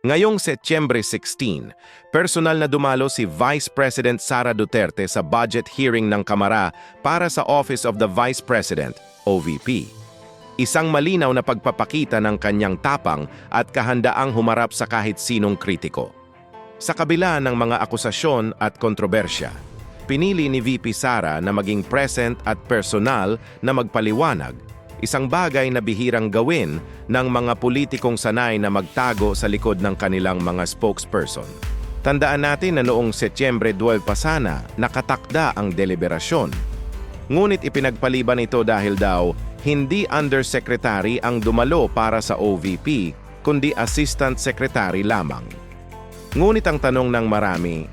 Ngayong Setyembre 16, personal na dumalo si Vice President Sara Duterte sa budget hearing ng Kamara para sa Office of the Vice President, OVP. Isang malinaw na pagpapakita ng kanyang tapang at kahandaang humarap sa kahit sinong kritiko. Sa kabila ng mga akusasyon at kontrobersya, pinili ni VP Sara na maging present at personal na magpaliwanag, isang bagay na bihirang gawin ng mga politikong sanay na magtago sa likod ng kanilang mga spokesperson. Tandaan natin na noong Setyembre 12 pa sana, nakatakda ang deliberasyon. Ngunit ipinagpaliban ito dahil daw hindi undersecretary ang dumalo para sa OVP, kundi assistant secretary lamang. Ngunit ang tanong ng marami,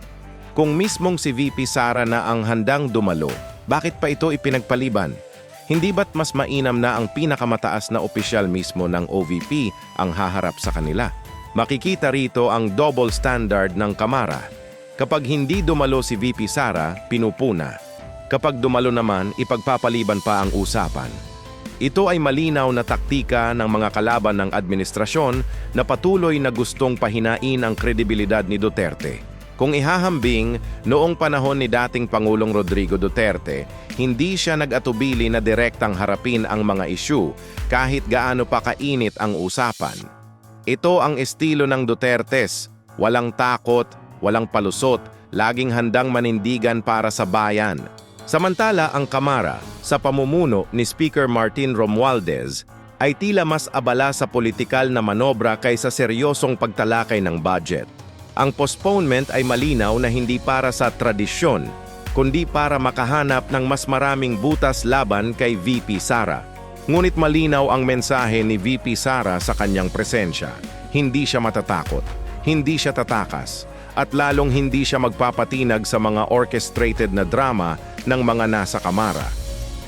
kung mismong si VP Sara na ang handang dumalo, bakit pa ito ipinagpaliban? Hindi ba't mas mainam na ang pinakamataas na opisyal mismo ng OVP ang haharap sa kanila? Makikita rito ang double standard ng Kamara. Kapag hindi dumalo si VP Sara, pinupuna. Kapag dumalo naman, ipagpapaliban pa ang usapan. Ito ay malinaw na taktika ng mga kalaban ng administrasyon na patuloy na gustong pahinain ang kredibilidad ni Duterte. Kung ihahambing, noong panahon ni dating Pangulong Rodrigo Duterte, hindi siya nag-atubili na direktang harapin ang mga isyu kahit gaano pa kainit ang usapan. Ito ang estilo ng Dutertes, walang takot, walang palusot, laging handang manindigan para sa bayan. Samantala ang Kamara, sa pamumuno ni Speaker Martin Romualdez, ay tila mas abala sa politikal na manobra kaysa seryosong pagtalakay ng budget. Ang postponement ay malinaw na hindi para sa tradisyon, kundi para makahanap ng mas maraming butas laban kay VP Sara. Ngunit malinaw ang mensahe ni VP Sara sa kanyang presensya. Hindi siya matatakot, hindi siya tatakas, at lalong hindi siya magpapatinag sa mga orchestrated na drama ng mga nasa kamara.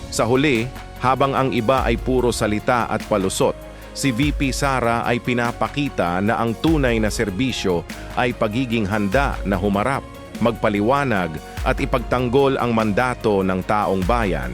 Sa huli, habang ang iba ay puro salita at palusot, si VP Sara ay pinapakita na ang tunay na serbisyo ay pagiging handa na humarap, magpaliwanag at ipagtanggol ang mandato ng taong bayan.